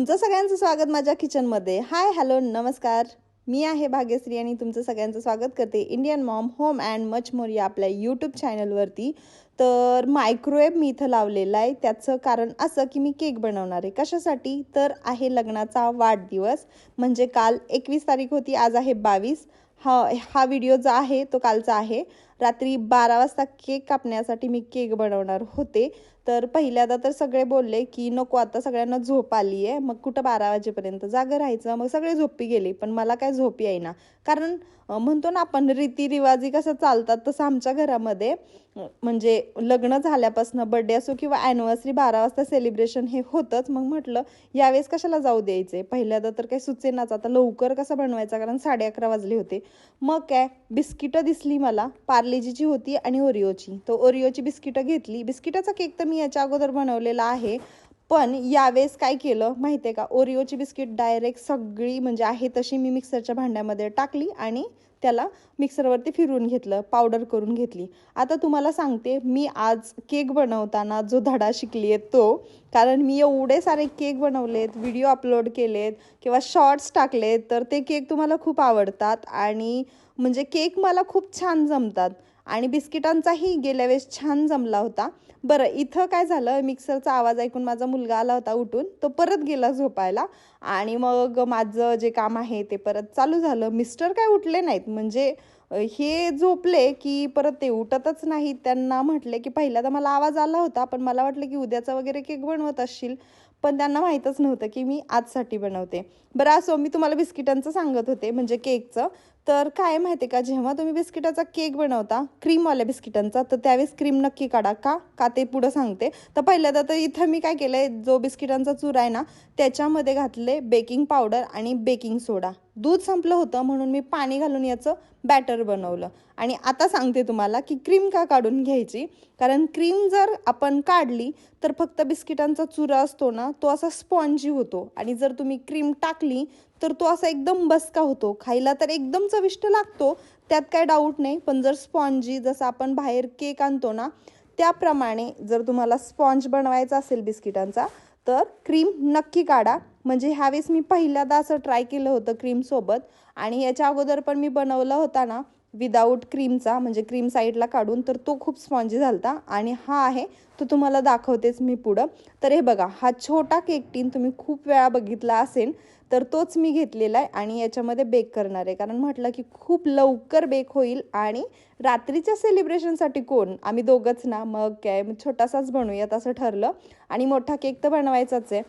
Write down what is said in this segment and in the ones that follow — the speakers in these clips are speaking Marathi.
तुमचं सगळ्यांचं स्वागत माझ्या किचनमध्ये. हाय हॅलो नमस्कार. मी आहे भाग्यश्री आणि तुमचं सगळ्यांचं स्वागत करते Indian mom home and much more या आपल्या यूट्यूब चॅनलवरती तर मायक्रोवेव्ह मी इथं लावलेला आहे. त्याचं कारण असं की मी केक बनवणार आहे. कशासाठी? तर आहे लग्नाचा वाढदिवस. म्हणजे काल एकवीस तारीख होती आज आहे बावीस. हा हा व्हिडिओ जो आहे तो कालचा आहे. रात्री बारा वाजता केक कापण्यासाठी मी केक बनवणार होते. तर पहिल्यांदा तर सगळे बोलले की नको आता सगळ्यांना झोप आली आहे मग कुठं बारा वाजेपर्यंत जागं राहायचं? मग सगळे झोपी गेले पण मला काय झोपी आहे ना कारण म्हणतो ना आपण रीतीरिवाजी कसं चालतात तसं आमच्या घरामध्ये म्हणजे लग्न झाल्यापासून बड्डे असो किंवा ॲनिव्हर्सरी बारा वाजता सेलिब्रेशन हे होतंच. मग म्हटलं यावेळेस कशाला जाऊ द्यायचे? पहिल्यांदा तर काही सुचेनाच. आता लवकर कसं बनवायचा? कारण साडे अकरा वाजले होते. मग काय बिस्किटं दिसली मला पार्लेजीची होती आणि ओरिओची. तो ओरिओची बिस्किटं घेतली. बिस्किटाचा केक तर मी याच्या अगोदर बनवलेला आहे. पण यावेळेस काय केलं माहिती आहे का? ओरिओची बिस्किट डायरेक्ट सगळी म्हणजे आहे तशी मी मिक्सरच्या भांड्यामध्ये टाकली आणि त्याला मिक्सरवरती फिरवून घेतलं पावडर करून घेतली. आता तुम्हाला सांगते मी आज केक बनवताना जो धडा शिकली आहे तो कारण मी एवढे सारे केक बनवलेत व्हिडिओ अपलोड केलेत किंवा शॉर्ट्स टाकलेत तर ते केक तुम्हाला खूप आवडतात आणि म्हणजे केक मला खूप छान जमतात. आणि बिस्किटांचाही गेल्या वेळेस छान जमला होता. बरं इथं काय झालं? मिक्सरचा आवाज ऐकून माझा मुलगा आला होता उठून. तो परत गेला झोपायला. आणि मग माझं जे काम आहे ते परत चालू झालं. मिस्टर काय उठले नाहीत. म्हणजे हे झोपले की परत ते उठतच नाहीत. त्यांना म्हटले की पहिल्यांदा मला आवाज आला होता पण मला वाटलं की उद्याचा वगैरे केक बनवत असशील. पण त्यांना माहीतच नव्हतं की मी आजसाठी बनवते. बरं असो मी तुम्हाला बिस्किटांचं सांगत होते. म्हणजे केकचं. तर काय माहिती का? जेव्हा तुम्ही बिस्किटाचा केक बनवता क्रीमवाल्या बिस्किटांचा तर त्यावेळेस क्रीम नक्की काढा. का? का ते पुढं सांगते. तर पहिल्यांदा तर इथं मी काय केलं आहे जो बिस्किटांचा चूर आहे ना त्याच्यामध्ये घातले बेकिंग पावडर आणि बेकिंग सोडा दूध संपलं होतं म्हणून मी पाणी घालून याचं बॅटर बनवलं. आणि आता सांगते तुम्हाला की क्रीम का काढून घ्यायची? कारण क्रीम जर आपण काढली तर फक्त बिस्किटांचा चुरा असतो ना तो असा स्पॉन्जी होतो. आणि जर तुम्ही क्रीम टाकली तर तो असा एकदम बसका होतो. खायला तर एकदम चविष्ट लागतो. त्यात काय डाऊट नाही. पण जर स्पॉन्जी जसं आपण बाहेर केक आणतो ना त्याप्रमाणे जर तुम्हाला स्पॉन्ज बनवायचा असेल बिस्किटांचा तर क्रीम नक्की काढा. म्हणजे ह्यावेळेस मी पहिल्यांदा असं ट्राय केलं होतं क्रीमसोबत आणि याच्या अगोदर पण मी बनवलं होता ना विदाऊट क्रीमचा म्हणजे क्रीम साईडला काढून तर तो खूप स्पॉन्जी झालता. आणि हा आहे तो तुम्हाला दाखवतेच मी पुढं. तर हे बघा हा छोटा केक टीन तुम्ही खूप वेळा बघितला असेल तर तोच मी घेतलेला आहे आणि याच्यामध्ये बेक करणार आहे. कारण म्हटलं की खूप लवकर बेक होईल आणि रात्रीच्या सेलिब्रेशनसाठी कोण? आम्ही दोघंच ना मग काय छोटासाच बनवूयात असं ठरलं. आणि मोठा केक तर बनवायचाच आहे.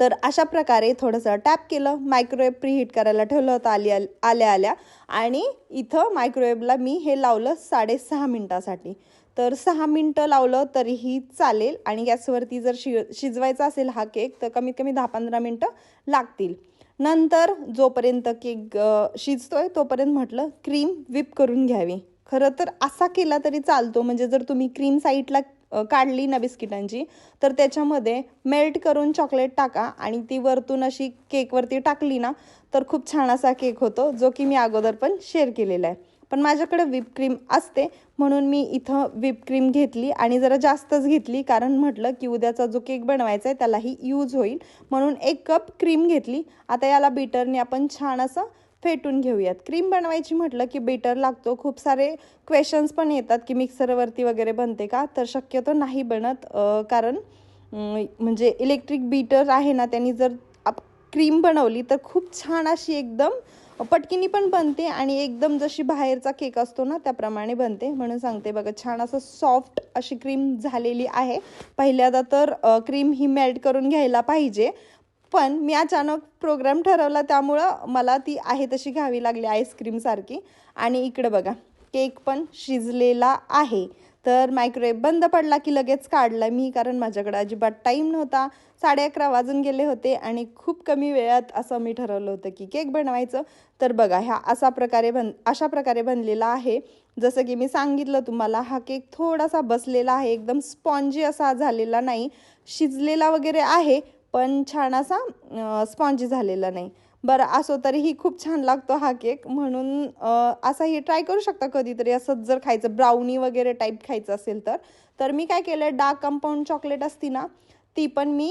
तर अशा प्रकारे थोडंसं टॅप केलं. मायक्रोवेव्ह प्रीहीट करायला ठेवलं होतं आली आल्या आल्या. आणि इथं मायक्रोवेव्हला मी हे लावलं साडेसहा मिनटासाठी. तर सहा मिनटं लावलं तरीही चालेल. आणि गॅसवरती जर शि शिजवायचा असेल हा केक तर कमीत कमी दहा पंधरा मिनटं लागतील. नंतर जोपर्यंत केक शिजतोय तोपर्यंत म्हटलं क्रीम विप करून घ्यावी. खरं तर असा केला तरी चालतो. म्हणजे जर तुम्ही क्रीम साईडला काढली ना बिस्किटांची तर त्याच्यामध्ये मेल्ट करून चॉकलेट टाका आणि ती वरतून अशी केकवरती टाकली ना तर खूप छान असा केक होतो जो की मी अगोदर पण शेअर केलेला आहे. पण माझ्याकडे व्हिप क्रीम असते म्हणून मी इथं व्हिप क्रीम घेतली आणि जरा जास्तच घेतली कारण म्हटलं की उद्याचा जो केक बनवायचा आहे त्यालाही यूज होईल. म्हणून एक कप क्रीम घेतली. आता याला बीटरने आपण छान असं फेटून घेऊयात. क्रीम बनवायची म्हटलं की बीटर लागतो. खूप सारे क्वेश्चन्स पण येतात की मिक्सरवरती वगैरे बनते का? तर शक्यतो नाही बनत कारण म्हणजे इलेक्ट्रिक बीटर आहे ना त्यांनी जर आप क्रीम बनवली तर खूप छान अशी एकदम पटकिनी पण बनते आणि एकदम जशी बाहेरचा केक असतो ना त्याप्रमाणे बनते. म्हणून सांगते बघा छान असं सॉफ्ट अशी क्रीम झालेली आहे. पहिल्यांदा तर क्रीम ही मेल्ट करून घ्यायला पाहिजे. पण मी अचानक प्रोग्राम ठरवला त्यामुळं मला ती आहे तशी घ्यावी लागली आईस्क्रीमसारखी आणि इकडं बघा केक पण शिजलेला आहे. तर मायक्रोवेव्ह बंद पडला की लगेच काढला मी कारण माझ्याकडे अजिबात टाईम नव्हता. साडे अकरा वाजून गेले होते आणि खूप कमी वेळात असं मी ठरवलं होतं की केक बनवायचं. तर बघा ह्या असा प्रकारे बन अशा प्रकारे बनलेला आहे. जसं की मी सांगितलं तुम्हाला हा केक थोडासा बसलेला आहे एकदम स्पॉन्जी असा झालेला नाही. शिजलेला वगैरे आहे पण छान असा स्पॉन्जी झालेला नाही. बरं असो तरीही खूप छान लागतो हा केक. म्हणून असा असाही ट्राय करू शकता कधीतरी. असंच जर खायचं ब्राउनी वगैरे टाईप खायचं असेल तर. तर मी काय केलं डार्क कंपाऊंड चॉकलेट असती ना ती पण मी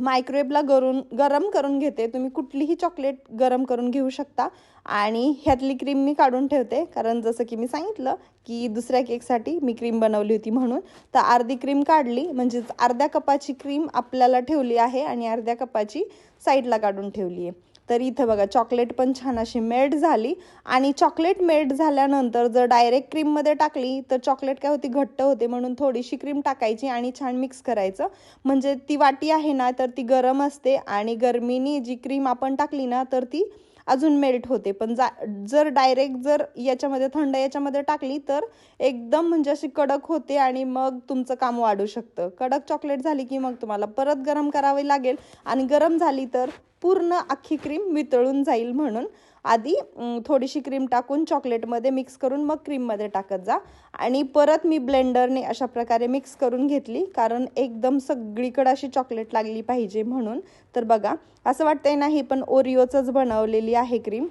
मायक्रोवेवला गरून गरम करून घेते. तुम्ही कुठलीही चॉकलेट गरम करून घेऊ शकता. आणि ह्यातली क्रीम मी काढून ठेवते. कारण जसं की मी सांगितलं की दुसऱ्या केकसाठी मी क्रीम बनवली होती म्हणून. तर अर्धी क्रीम काढली. म्हणजेच अर्ध्या कपाची क्रीम आपल्याला ठेवली आहे आणि अर्ध्या कपाची साईडला काढून ठेवली आहे. तर इथं बघा चॉकलेट पण छान अशी मेल्ट झाली. आणि चॉकलेट मेल्ट झाल्यानंतर जर डायरेक्ट क्रीममध्ये टाकली तर चॉकलेट काय होती? घट्ट होते. म्हणून थोडीशी क्रीम टाकायची आणि छान मिक्स करायचं. म्हणजे ती वाटी आहे ना तर ती गरम असते. आणि गरमीनी जी क्रीम आपण टाकली ना तर ती अजून मेल्ट होते. पण जा जर डायरेक्ट जर याच्यामध्ये थंड याच्यामध्ये टाकली तर एकदम म्हणजे अशी कडक होते आणि मग तुमचं काम वाढू शकतं. कडक चॉकलेट झाली की मग तुम्हाला परत गरम करावी लागेल. आणि गरम झाली तर पूर्ण अख्खी क्रीम वितळून जाईल म्हणून. आधी थोडीशी क्रीम टाकून चॉकलेटमध्ये मिक्स करून मग क्रीममध्ये टाकत जा. आणि परत मी ब्लेंडरने अशा प्रकारे मिक्स करून घेतली कारण एकदम सगळीकडे अशी चॉकलेट लागली पाहिजे म्हणून. तर बघा असं वाटतंय नाही पण ओरिओचंच बनवलेली आहे क्रीम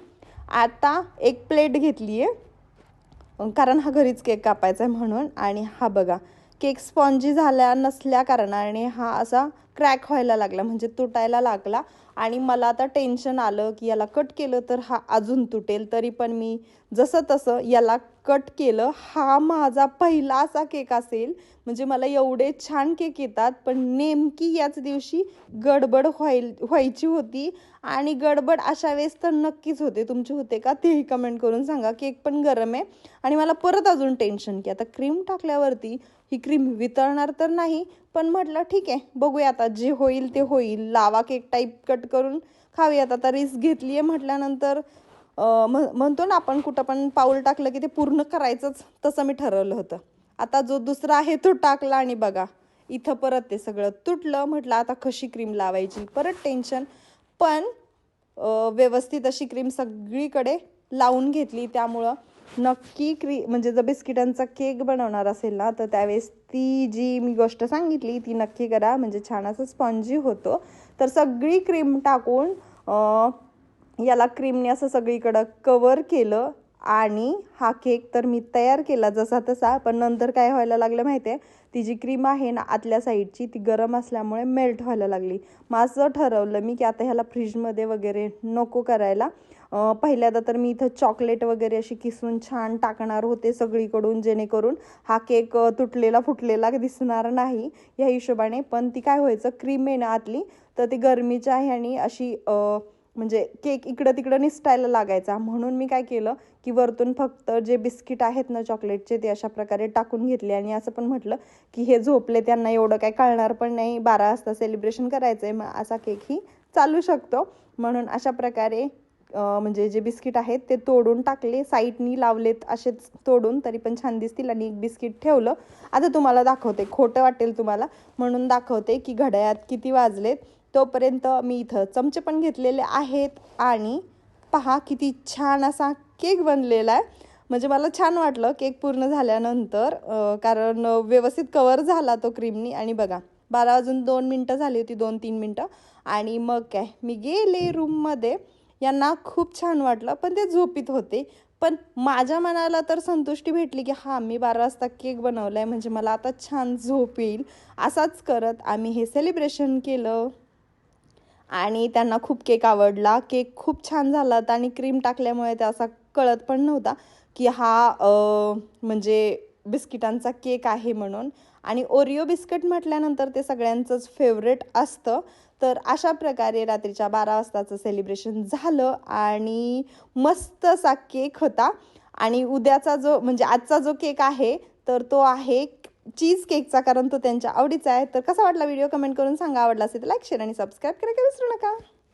आता एक प्लेट घेतली आहे. कारण हा घरीच केक कापायचा आहे म्हणून. आणि हा बघा केक स्पॉन्जी झाल्या नसल्या कारणाने हा असा क्रॅक व्हायला लागला म्हणजे तुटायला लागला. आणि मला आता टेन्शन आलं की याला कट केलं तर हा अजून तुटेल तरी पण मी जसं तसं याला कट केलं हा माझा पहिला असा केक असेल. म्हणजे मला एवढे छान केक येतात पण नेमकी याच दिवशी गडबड व्हाय व्हायची होती. आणि गडबड अशा वेळेस तर नक्कीच होते. तुमचे होते का? तेही कमेंट करून सांगा. केक पण गरम आहे. आणि मला परत अजून टेन्शन की आता क्रीम टाकल्यावरती ही क्रीम वितळणार तर नाही पण म्हटलं ठीक आहे बघूया आता जे होईल ते होईल. लावा केक टाईप कट करून. खाऊयात आता रिस्क घेतली आहे म्हटल्यानंतर म्हणतो ना आपण कुठं पण पाऊल टाकलं की ते पूर्ण करायचंच तसं मी ठरवलं होतं. आता जो दुसरा आहे तो टाकला आणि बघा इथं परत ते सगळं तुटलं. म्हटलं आता कशी क्रीम लावायची? परत टेन्शन पण व्यवस्थित अशी क्रीम सगळीकडे लावून घेतली त्यामुळं. नक्की क्री म्हणजे जर बिस्किटांचा केक बनवणार असेल ना तर त्यावेळेस ती जी मी गोष्ट सांगितली ती नक्की करा. म्हणजे छान असं स्पॉन्जी होतो. तर सगळी क्रीम टाकून याला क्रीमने असं सगळीकडं कवर केलं. आणि हा केक तर मी तयार केला जसा तसा पण नंतर काय व्हायला लागलं माहिती आहे ती जी क्रीम आहे ना आतल्या साईडची ती गरम असल्यामुळे मेल्ट व्हायला लागली. मग असं ठरवलं मी की आता ह्याला फ्रीजमध्ये वगैरे नको करायला. पहिल्यांदा तर मी इथं चॉकलेट वगैरे अशी किसून छान टाकणार होते सगळीकडून जेणेकरून हा केक तुटलेला फुटलेला दिसणार नाही या हिशोबाने. पण ती काय व्हायचं क्रीम आहे ना आतली तर ती गरमीची आहे आणि अशी म्हणजे केक इकडं तिकडं निसटायला लागायचा. म्हणून मी काय केलं की वरतून फक्त जे बिस्किट आहेत ना चॉकलेटचे ते अशा प्रकारे टाकून घेतले आणि असं पण म्हटलं की हे झोपले त्यांना एवढं काय कळणार पण नाही. बारा वाजता सेलिब्रेशन करायचं आहे मग असा केकही चालू शकतो. म्हणून अशा प्रकारे म्हणजे जे बिस्किट आहेत ते तोडून टाकले. साईडनी लावलेत असेच तोडून. तरी पण छान दिसतील आणि एक बिस्किट ठेवलं. आता तुम्हाला दाखवते. खोटं वाटेल तुम्हाला. म्हणून दाखवते की घड्याळात किती वाजलेत. तोपर्यंत मी इथं चमचे पण घेतलेले आहेत आणि पहा किती छान असा केक बनलेला आहे. म्हणजे मला छान वाटलं केक पूर्ण झाल्यानंतर कारण व्यवस्थित कवर झाला तो क्रीमनी. आणि बघा बारा वाजून दोन मिनटं झाली होती दोन तीन मिनटं. आणि मग काय मी गेले रूममध्ये. यांना खूप छान वाटलं पण ते झोपीत होते. पण माझ्या मनाला तर संतुष्टी भेटली की हां मी बारा वाजता केक बनवला आहे म्हणजे मला आता छान झोप येईल. असाच करत आम्ही हे सेलिब्रेशन केलं. आणि त्यांना खूप केक आवडला. केक खूप छान झाला होता आणि क्रीम टाकल्यामुळे ते असा कळत पण नव्हता की हा म्हणजे बिस्किटांचा केक आहे म्हणून. आणि ओरिओ बिस्किट म्हटल्यानंतर ते सगळ्यांचंच फेवरेट असतं. तर अशा प्रकारे रात्रीच्या बारा वाजताचं सेलिब्रेशन झालं आणि मस्त असा केक होता. आणि उद्याचा जो म्हणजे आजचा जो केक आहे तर तो आहे चीज केकचा कारण तो त्यांच्या आवडीचा आहे. तर कसा वाटला व्हिडिओ? कमेंट करून सांगा. आवडला असेल तर लाईक शेअर आणि सबस्क्राईब करायला विसरू नका.